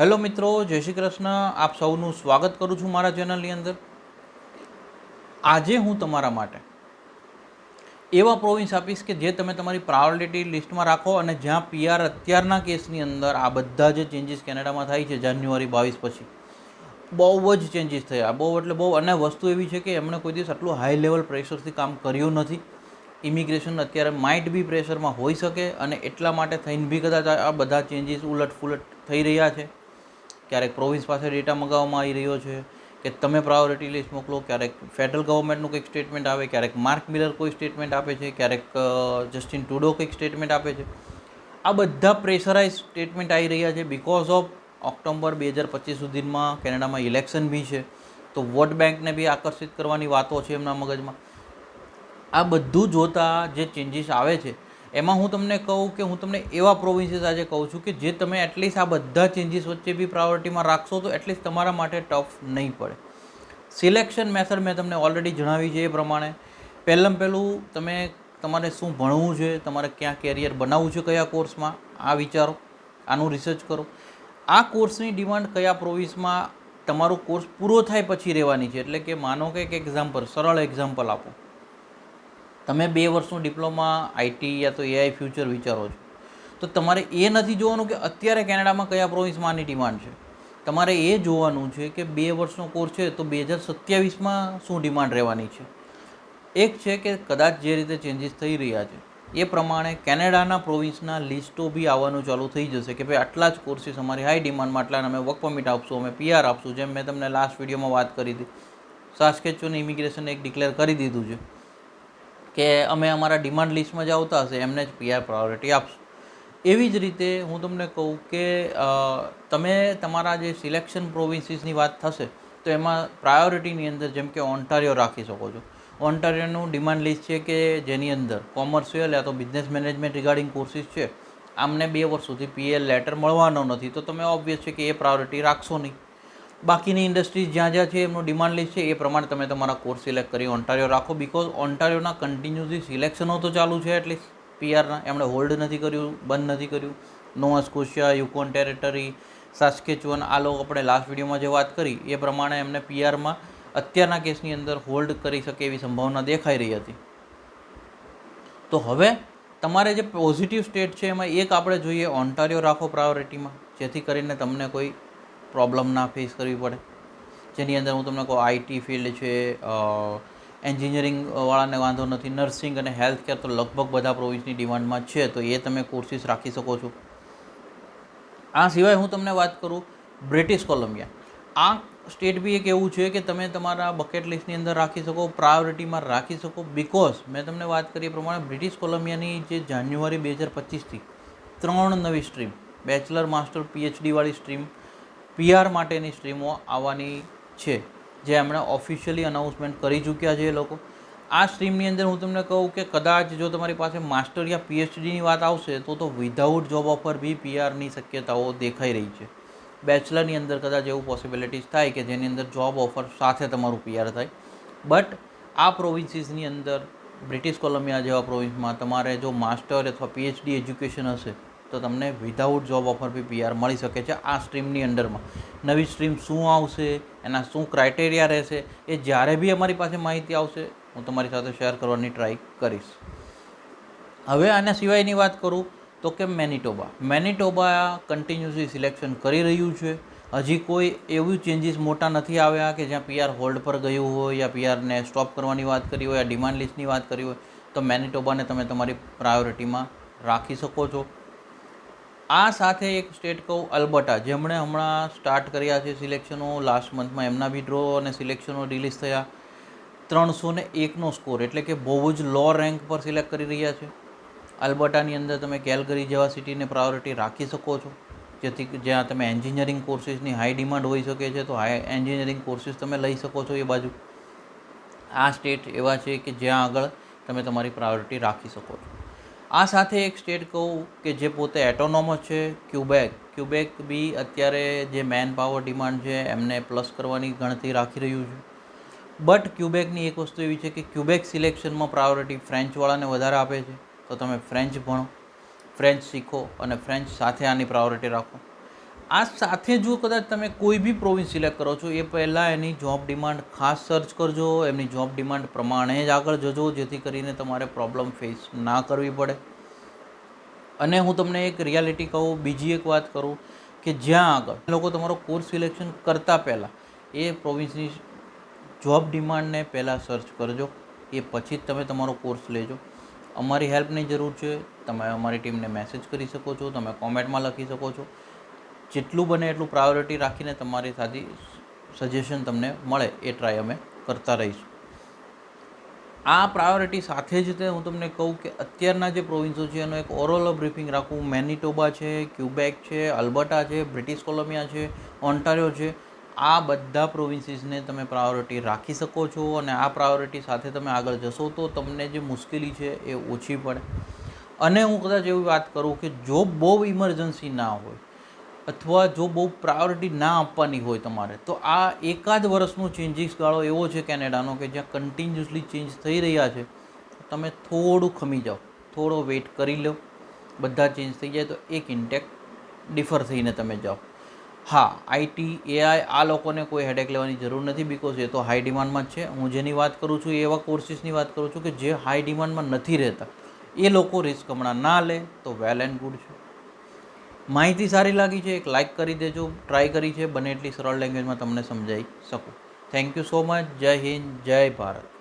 Hello મિત્રો, જય શ્રી કૃષ્ણ. આપ સૌનું સ્વાગત કરું છું મારા ચેનલની અંદર. આજે હું તમારા માટે એવા પ્રોવિન્સ આપીશ કે જે તમે તમારી પ્રાયોરિટી લિસ્ટમાં રાખો અને જ્યાં પીઆર અત્યારના કેસની અંદર આ બધા જે ચેન્જીસ કેનેડામાં થાય છે, જાન્યુઆરી બાવીસ પછી, બહુ જ ચેન્જીસ થયા. બહુ એટલે બહુ, અને વસ્તુ એવી છે કે એમણે કોઈ દિવસ આટલું હાઈ લેવલ પ્રેશરથી કામ કર્યું નથી. ઇમિગ્રેશન અત્યારે માઇટ બી પ્રેશરમાં હોઈ શકે અને એટલા માટે થઈને બી કદાચ આ બધા ચેન્જીસ ઉલટ ફુલટ થઈ રહ્યા છે. ક્યારેક પ્રોવિન્સ પાસે ડેટા મંગાવવામાં આવી રહ્યો છે, કે તમે પ્રાયોરિટી લિસ્ટ મોકલો, ક્યારેક ફેડરલ ગવર્મેન્ટનું કંઈક સ્ટેટમેન્ટ આવે, ક્યારેક માર્ક મિલર કોઈ સ્ટેટમેન્ટ આપે છે, ક્યારેક જસ્ટિન ટુડો કંઈક સ્ટેટમેન્ટ આપે છે. આ બધા પ્રેશરાઇઝ સ્ટેટમેન્ટ આવી રહ્યા છે બિકોઝ ઓફ ઓક્ટોબર બે હજાર પચીસ સુધીમાં કેનેડામાં ઇલેક્શન બી છે. તો વોટ બેંકને બી આકર્ષિત કરવાની વાતો છે એમના મગજમાં. આ બધું જોતાં જે ચેન્જીસ આવે છે એમાં હું તમને કહું કે હું તમને એવા પ્રોવિન્સીસ આજે કહું છું કે જે તમે એટલીસ્ટ આ બધા ચેન્જીસ વચ્ચે બી પ્રાયોરિટીમાં રાખશો તો એટલીસ્ટ તમારા માટે ટફ નહીં પડે. સિલેક્શન મેથડ મેં તમને ઓલરેડી જણાવી છે એ પ્રમાણે. પહેલાં પહેલું તમે તમારે શું ભણવું છે, તમારે ક્યાં કેરિયર બનાવવું છે, કયા કોર્સમાં આ વિચારો, આનું રિસર્ચ કરો. આ કોર્સની ડિમાન્ડ કયા પ્રોવિન્સમાં તમારો કોર્સ પૂરો થાય પછી રહેવાની છે. એટલે કે માનો કે એક એક્ઝામ્પલ સરળ એક્ઝામ્પલ આપો. તમે બે વર્ષનું ડિપ્લોમા આઈટી યા તો એઆઈ ફ્યુચર વિચારો છો. તો તમારે એ નથી જોવાનું કે અત્યારે કેનેડામાં કયા પ્રોવિન્સમાં આની ડિમાન્ડ છે. તમારે એ જોવાનું છે કે બે વર્ષનો કોર્સ છે તો બે હજાર સત્યાવીસમાં શું ડિમાન્ડ રહેવાની છે. એક છે કે કદાચ જે રીતે ચેન્જીસ થઈ રહ્યા છે, એ પ્રમાણે કેનેડાના પ્રોવિન્સના લિસ્ટો બી આવવાનું ચાલુ થઈ જશે કે ભાઈ આટલા જ કોર્સીસ અમારી હાઈ ડિમાન્ડમાં આટલા અમે વર્ક પરમિટ આપશું, અમે પીઆર આપશું, જેમ મેં તમને લાસ્ટ વિડીયોમાં વાત કરી હતી. સાસ્કેચોને ઇમિગ્રેશન એક ડિક્લેર કરી દીધું છે. કે અમે અમારા ડિમાન્ડ લિસ્ટમાં જ આવતા હશે, એમને જ પીઆર પ્રાયોરિટી આપશું. એવી જ રીતે હું તમને કહું કે તમે તમારા જે સિલેક્શન પ્રોવિન્સીસની વાત થશે, તો એમાં પ્રાયોરિટીની અંદર જેમ કે ઓન્ટારિયો રાખી શકો છો. ઓન્ટારિયોનું ડિમાન્ડ લિસ્ટ છે કે જેની અંદર કોમર્શિયલ યા તો બિઝનેસ મેનેજમેન્ટ રિગાર્ડિંગ કોર્સિસ છે. આમને બે વર્ષ સુધી પીએલ લેટર મળવાનો નથી, તો તમે ઓબ્વિયસ છે કે એ પ્રાયોરિટી રાખશો નહીં. બાકીની ઇન્ડસ્ટ્રીઝ જ્યાં જ્યાં છે, એમનું ડિમાન્ડ લિસ્ટ છે, એ પ્રમાણે તમે તમારા કોર્સ સિલેક્ટ કરી ઓન્ટારિયો રાખો. બિકોઝ ઓન્ટારિયોના કન્ટિન્યુઅસલી સિલેક્શનો તો ચાલુ છે એટલીસ્ટ પીઆરના એમણે હોલ્ડ નથી કર્યું, બંધ નથી કર્યું. નોવા સ્કોશિયા યુકોન ટેરેટરી સાસ્કેચુઅન આ લોકો આપણે લાસ્ટ વિડીયોમાં જે વાત કરી, એ પ્રમાણે એમને પીઆરમાં અત્યારના કેસની અંદર હોલ્ડ કરી શકે એવી સંભાવના દેખાઈ રહી હતી. તો હવે તમારે જે પોઝિટિવ સ્ટેટ છે, એમાં એક આપણે જોઈએ ઓન્ટારિયો રાખો પ્રાયોરિટીમાં જેથી કરીને તમને કોઈ પ્રોબ્લેમ ના ફેસ કરવી પડે. જેની અંદર હું તમને કહું આઈટી ફિલ્ડ છે એન્જિનિયરિંગ વાળાને વાંધો નથી નર્સિંગ અને હેલ્થ કેર તો લગભગ બધા પ્રોવિન્સની ડિમાન્ડમાં છે, તો એ તમે કોર્સિસ રાખી શકો છો. આ સિવાય હું તમને વાત કરું બ્રિટિશ કોલંબિયા આ સ્ટેટ બી એક એવું છે કે તમે તમારા બકેટ લિસ્ટની અંદર રાખી શકો પ્રાયોરિટીમાં રાખી શકો બિકોઝ મેં તમને વાત કરી એ પ્રમાણે બ્રિટિશ કોલંબિયાની જે જાન્યુઆરી બે હજાર પચીસથી ત્રણ નવી સ્ટ્રીમ બેચલર માસ્ટર પીએચડી વાળી સ્ટ્રીમ પીઆર માટેની સ્ટ્રીમો આવવાની છે, જે એમણે ઓફિશિયલી અનાઉન્સમેન્ટ કરી ચૂક્યા છે એ લોકો. આ સ્ટ્રીમની અંદર હું તમને કહું કે કદાચ જો તમારી પાસે માસ્ટર યા પીએચડીની વાત આવશે, તો તો વિધાઉટ જોબ ઓફર બી પીઆરની શક્યતાઓ દેખાઈ રહી છે. બેચલરની અંદર કદાચ એવું પોસિબિલિટીઝ થાય કે જેની અંદર જોબ ઓફર સાથે તમારું પીઆર થાય. બટ આ પ્રોવિન્સીસની અંદર બ્રિટિશ કોલંબિયા જેવા પ્રોવિન્સમાં તમારે જો માસ્ટર અથવા પીએચડી એજ્યુકેશન હશે તો તમને વિધાઉટ જોબ ઓફર બી પીઆર મળી શકે છે આ સ્ટ્રીમની અંડરમાં નવી સ્ટ્રીમ શું આવશે, એના શું ક્રાઇટેરિયા રહેશે, એ જ્યારે બી અમારી પાસે માહિતી આવશે, હું તમારી સાથે શેર કરવાની ટ્રાય કરીશ. હવે આના સિવાયની વાત કરું તો કે મેનિટોબા મેનિટોબા કન્ટિન્યુઅસલી સિલેક્શન કરી રહ્યું છે. હજી કોઈ એવું ચેન્જીસ મોટા નથી આવ્યા કે જ્યાં પીઆર હોલ્ડ પર ગયું હોય યા પીઆરને સ્ટોપ કરવાની વાત કરી હોય યા ડિમાન્ડ લિસ્ટની વાત કરી હોય, તો મેનિટોબાને તમે તમારી પ્રાયોરિટીમાં રાખી શકો છો. આ સાથે એક સ્ટેટ કહું અલ્બર્ટા જેમણે હમણાં સ્ટાર્ટ કર્યા છે સિલેક્શનો લાસ્ટ મંથમાં એમના બી ડ્રો અને સિલેક્શનો રિલીઝ થયા. ત્રણસો ને એકનો સ્કોર એટલે કે બહુ જ લો રેન્ક પર સિલેક્ટ કરી રહ્યા છે. અલ્બર્ટાની અંદર તમે કેલગરી જેવા સિટીને પ્રાયોરિટી રાખી શકો છો. જેથી જ્યાં તમે એન્જિનિયરિંગ કોર્સિસની હાઈ ડિમાન્ડ હોઈ શકે છે, તો હાઈ એન્જિનિયરિંગ કોર્સિસ તમે લઈ શકો છો એ બાજુ. આ સ્ટેટ એવા છે કે જ્યાં આગળ તમે તમારી પ્રાયોરિટી રાખી શકો છો. આ સાથે એક સ્ટેટ કહું કે જે પોતે એટોનોમસ છે ક્યુબેક ક્યુબેક બી અત્યારે જે મેન પાવર ડિમાન્ડ છે, એમને પ્લસ કરવાની ગણતરી રાખી રહ્યું છે. બટ ક્યુબેકની એક વસ્તુ એવી છે કે ક્યુબેક સિલેક્શનમાં પ્રાયોરિટી ફ્રેન્ચવાળાને વધારે આપે છે. તો તમે ફ્રેન્ચ ભણો ફ્રેન્ચ શીખો અને ફ્રેન્ચ સાથે આની પ્રાયોરિટી રાખો. આ સાથે જો કદાચ તમે કોઈ બી પ્રોવિન્સ સિલેક્ટ કરો છો, એ પહેલાં એની જોબ ડિમાન્ડ ખાસ સર્ચ કરજો, એમની જોબ ડિમાન્ડ પ્રમાણે જ આગળ જજો, જેથી કરીને તમારે પ્રોબ્લેમ ફેસ ના કરવી પડે. અને હું તમને એક રિયાલિટી કહું, બીજી એક વાત કરું કે જ્યાં આગળ. લોકો તમારો કોર્સ સિલેક્શન કરતાં પહેલાં એ પ્રોવિન્સની જોબ ડિમાન્ડને પહેલાં સર્ચ કરજો, એ પછી જ તમે તમારો કોર્સ લેજો. અમારી હેલ્પની જરૂર છે, તમે અમારી ટીમને મેસેજ કરી શકો છો, તમે કોમેન્ટમાં લખી શકો છો. જેટલું બને એટલું પ્રાયોરિટી રાખીને તમારી સાથે સજેશન તમને મળે એ ટ્રાય અમે કરતા રહીશું. આ પ્રાયોરિટી સાથે જ તે હું તમને કહું કે અત્યારના જે પ્રોવિન્સો છે, એનો એક ઓરલ બ્રીફિંગ રાખવું. મેનિટોબા છે ક્યુબેક છે અલ્બર્ટા છે બ્રિટિશ કોલંબિયા છે ઓન્ટારિયો છે. આ બધા પ્રોવિન્સીસને તમે પ્રાયોરિટી રાખી શકો છો અને આ પ્રાયોરિટી સાથે તમે આગળ જશો તો તમને જે મુશ્કેલી છે એ ઓછી પડે. અને હું કદાચ એવી વાત કરું કે જો બહુ ઇમરજન્સી ના હોય અથવા જો બહુ પ્રાયોરિટી ના આપવાની હોય તમારે, તો આ એકાદ વર્ષનો ચેન્જીસ ગાળો એવો છે કેનેડાનો કે જ્યાં કન્ટિન્યુઅસલી ચેન્જ થઈ રહ્યા છે તમે થોડું ખમી જાઓ, થોડો વેઇટ કરી લો, બધા ચેન્જ થઈ જાય તો એક ઇન્ટેક ડિફર થઈને તમે જાઓ. હા આઈટી એઆઈ આ લોકોને કોઈ હેડેક લેવાની જરૂર નથી બિકોઝ એ તો હાઈ ડિમાન્ડમાં જ છે. હું જેની વાત કરું છું, એવા કોર્સિસની વાત કરું છું કે જે હાઈ ડિમાન્ડમાં નથી રહેતા. એ લોકો રિસ્ક હમણાં ના લે, તો વેલ એન્ડ ગુડ છે. માહિતી સારી લાગી છે, એક લાઇક કરી દેજો ટ્રાય કરી છે, બને એટલી સરળ લેંગ્વેજમાં તમને સમજાઈ શકું. થેન્ક યુ સો મચ જય હિન્દ, જય ભારત.